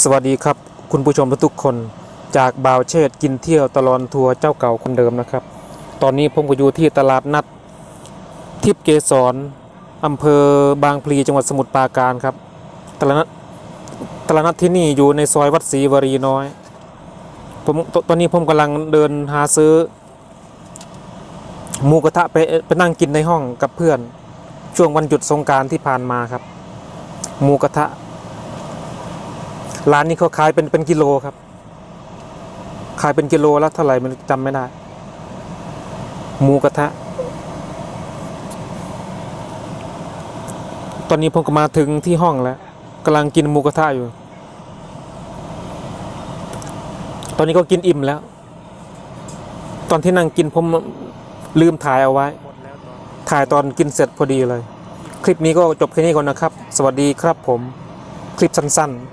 สวัสดีครับ คุณผู้ชมทุกคนจากบ่าวเชษกินเที่ยวตลอดทัวร์เจ้าเก่าคนเดิมนะครับ ตอนนี้ผมก็อยู่ที่ตลาดนัด ทิพย์เกษรอำเภอบางพลีจังหวัดสมุทรปราการครับ ตลาดนัดตลาดนัดที่นี่อยู่ในซอยวัดศรีวรีน้อยผมตตอนนี้ผมกำลังเดินหาซื้อหมูกระทะไปไปนั่งกินในห้องกับเพื่อน ช่วงวันหยุดสงการที่ผ่านมาครับหมูกระทะ ร้านนี้เขาขายเป็นเป็นกิโลครับ ขายเป็นกิโลแล้วเท่าไหร่มันจำไม่ได้หมูกระทะ ตอนนี้ผมก็มาถึงที่ห้องแล้วกำลังกินหมูกระทะอยู่ ตอนนี้ก็กินอิ่มแล้ว ตอนที่นั่งกินผมลืมถ่ายเอาไว้ ถ่ายตอนกินเสร็จพอดีเลย คลิปนี้ก็จบแค่นี้ก่อนนะครับ สวัสดีครับผม คลิปสั้นๆ